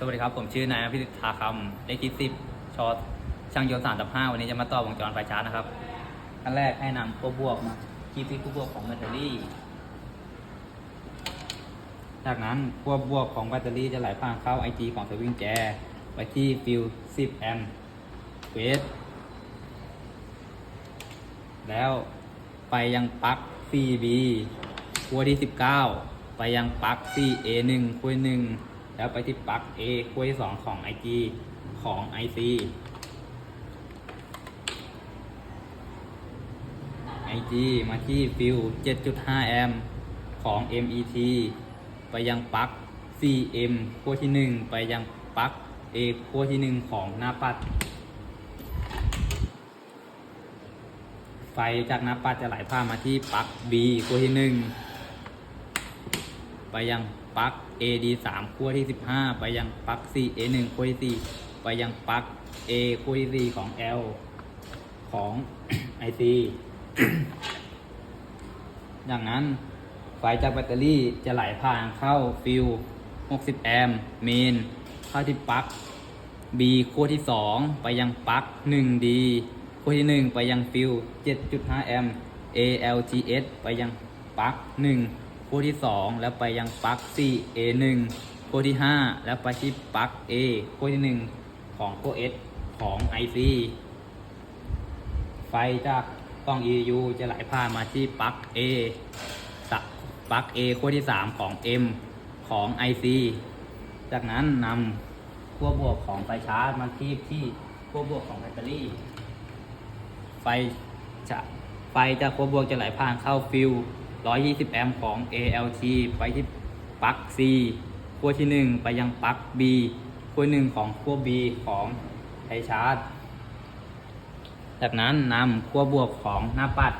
สวัสดีครับ ผมชื่อนายอภิสิทธาคำเลขที่สิบชอช่างยนต์สามตับห้าวันนี้จะมาต่อวงจรไฟชาร์จนะครับขั้นแรกให้นำขั้วบวกมาคีบที่ขั้วบวกของแบตเตอรี่ จากนั้นขั้วบวกของแบตเตอรี่จะไหลผ่านเข้าไอจีของสวิงแจไปที่ฟิว10แอมป์เฟสแล้วไปยังปลั๊ก 4B ขั้วที่ 19 ไปยังปลั๊ก 4A1 ขั้วหนึ่ง แล้วไปที่ปลั๊ก A ขั้วที่ 2 ของ IG ของ IC IG มาที่ฟิว7.5 แอมป์ของ MET ไปยังปลั๊ก 4M ขั้วที่ 1 ไปยังปลั๊ก A ขั้วที่ 1 ของหน้าปัด ไฟจากหน้าปัดจะไหลผ่านมาที่ปลั๊ก B ขั้วที่ 1 ไปยัง ปลั๊ก AD 3ขั้วที่ 15 ไปยังปลั๊ก 4A 1ขั้วที่4ไปยังปลั๊ก A ขั้วที่4ของ L ของ IC ดังนั้นไฟจากแบตเตอรี่จะไหลผ่านเข้าฟิว 60 แอมป์เมนเข้าที่ปลั๊ก B ขั้วที่ 2 ไปยังปลั๊ก 1D ขั้วที่ 1 ไปยังฟิว 7.5 แอมป์ ALGS ไปยังปลั๊ก 1 ขั้วที่ 2 แล้วไปยังปลั๊ก 4A1 ขั้วที่ 5 แล้วไปที่ปลั๊ก A ขั้วที่ 1 ของขั้ว S ของ IC ไฟจากกล้อง EU จะไหลผ่านมาที่ปลั๊ก A ปลั๊ก A ขั้วที่ 3 ของ M ของ IC จากนั้นนำขั้วบวกของไฟชาร์จมาที่ที่ขั้วบวกของแบตเตอรี่ ไฟจะไฟจากขั้วบวกจะไหลผ่านเข้าฟิว 120 แอมป์ของ ALT ไปที่ปลั๊ก C ขั้วที่ 1 ไปยังปลั๊ก B ขั้วหนึ่งของขั้ว B ของไฟชาร์จ จากนั้นนำขั้วบวกของหน้าปัด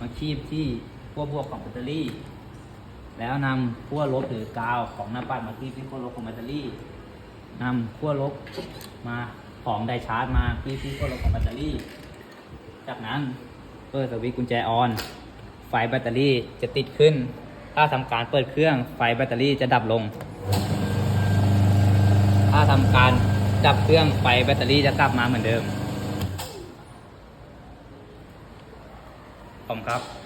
มาคีบที่ขั้วบวกของแบตเตอรี่ แล้วนำขั้วลบหรือกาวของหน้าปัดมาคีบที่ขั้วลบของแบตเตอรี่นำขั้วลบมาของไดชาร์จมาคีบที่ขั้วลบของแบตเตอรี่ จากนั้นเปิดสวิตช์กุญแจออน ฟแบตเตอรี่จะติดขึ้น ถ้าทำการเปิดเครื่องไฟแบตเตอรี่จะดับลง ถ้าทำการดับเครื่องไฟแบตเตอรี่จะกลับมาเหมือนเดิมผมครับ